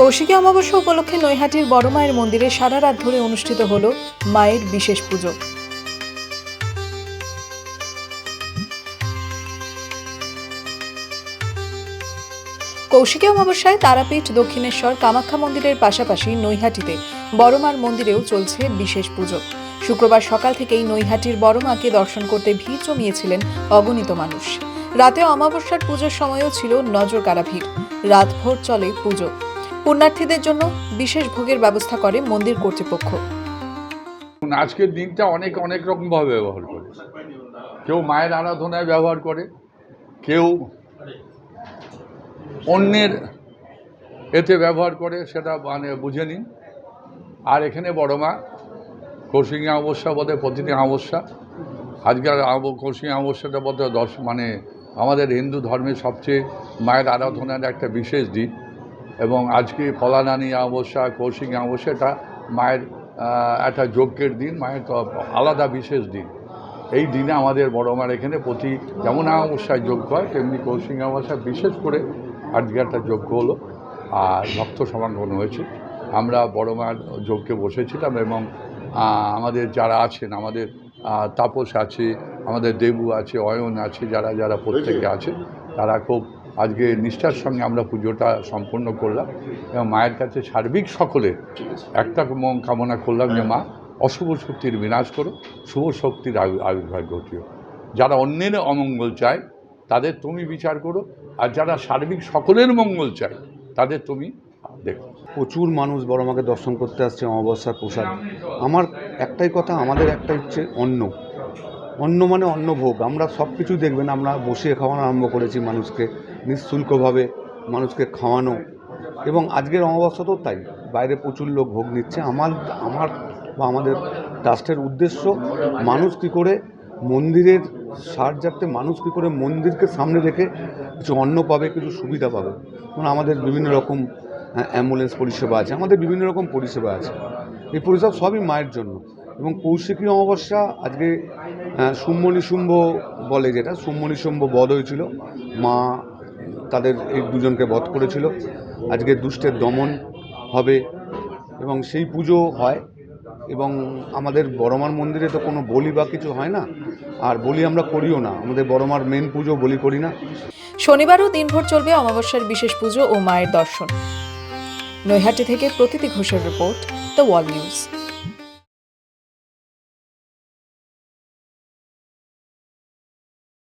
কৌশিকী অমাবস্যা উপলক্ষে নৈহাটির বড় মায়ের মন্দিরে সারা রাত ধরে অনুষ্ঠিত হল মায়ের বিশেষ পুজো। কৌশিকী অমাবস্যায় তারাপীঠ, দক্ষিণেশ্বর, কামাখ্যা মন্দিরের পাশাপাশি নৈহাটিতে বড়মার মন্দিরেও চলছে বিশেষ পুজো। শুক্রবার সকাল থেকেই নৈহাটির বড়মাকে দর্শন করতে ভিড় জমিয়েছিলেন অগণিত মানুষ। রাতে অমাবস্যার পুজোর সময়ও ছিল নজর কাড়া ভিড়। রাতভর চলে পুজো। পুণ্যার্থীদের জন্য বিশেষ ভোগের ব্যবস্থা করে মন্দির কর্তৃপক্ষ। আজকের দিনটা অনেক অনেক রকমভাবে ব্যবহার করে। কেউ মায়ের আরাধনায় ব্যবহার করে, কেউ অন্যের এতে ব্যবহার করে, সেটা মানে বুঝে নিন। আর এখানে বড় মা, কৌশিকী অমাবস্যা বোধে প্রতিটি অমাবস্যা। আজকাল কৌশিকী অমাবস্যাটা বোধ দশ মানে আমাদের হিন্দু ধর্মের সবচেয়ে মায়ের আরাধনার একটা বিশেষ দিন। এবং আজকে ফলানানি অমাবস্যা কৌশিকী অমাবস্যা এটা মায়ের একটা যজ্ঞের দিন মায়ের আলাদা বিশেষ দিন। এই দিনে আমাদের বড় মার এখানে প্রতি যেমন অমাবস্যায় যজ্ঞ হয় তেমনি কৌশিকী অমাবস্যা বিশেষ করে আজকে একটা যজ্ঞ হলো আর ভক্ত সমাগম হয়েছে। আমরা বড় মার যজ্ঞে বসেছিলাম এবং আমাদের যারা আছেন আমাদের তাপস আছে আমাদের দেবু আছে অয়ন আছে যারা যারা প্রত্যেকে আছে তারা খুব আজকে নিষ্ঠার সঙ্গে আমরা পুজোটা সম্পন্ন করলাম এবং মায়ের কাছে সার্বিক সকলের একটা মন কামনা করলাম যে মা, অশুভ শক্তির বিনাশ করো শুভ শক্তির আবির্ভাব ঘটিও। যারা অন্যের অমঙ্গল চায়, তাদের তুমি বিচার করো, আর যারা সার্বিক সকলের মঙ্গল চায়, তাদের তুমি দেখো। প্রচুর মানুষ বড় মাকে দর্শন করতে আসছে অমাবস্যার প্রসাদ। আমার একটাই কথা, আমাদের একটা হচ্ছে অন্ন। অন্ন মানে অন্নভোগ। আমরা সব কিছু দেখবেন আমরা বসিয়ে খাওয়ানো আরম্ভ করেছি মানুষকে। নিঃশুল্কভাবে মানুষকে খাওয়ানো। এবং আজকের অমাবস্যা তো তাই। বাইরে প্রচুর লোক ভোগ নিচ্ছে। আমার আমার বা আমাদের ট্রাস্টের উদ্দেশ্য, মানুষ কী করে মন্দিরের সাহায্যার্থে মানুষ কী করে মন্দিরকে সামনে রেখে কিছু অন্ন পাবে, কিছু সুবিধা পাবে। যেমন আমাদের বিভিন্ন রকম অ্যাম্বুলেন্স পরিষেবা আছে, আমাদের বিভিন্ন রকম পরিষেবা আছে। এই পরিষেবা সবই মায়ের জন্য। এবং কৌশিকী অমাবস্যা আজকে শুম্ভ নিশুম্ভ বলে যেটা শুম্ভ নিশুম্ভ বধ হয়েছিল। মা তাদের এই দুজনকে বধ করেছিল। আজকে দুষ্টের দমন হবে এবং সেই পুজো হয় এবং আমাদের বড়মার মন্দিরে তো কোনো বলি বা কিছু হয় না, আর বলি আমরা করিও না। আমাদের বড়মার মেন পুজো বলি করি না। শনিবারও দিনভর চলবে অমাবস্যার বিশেষ পুজো ও মায়ের দর্শন। নৈহাটি থেকে প্রতীতি ঘোষের রিপোর্ট দ্য ওয়াল নিউজ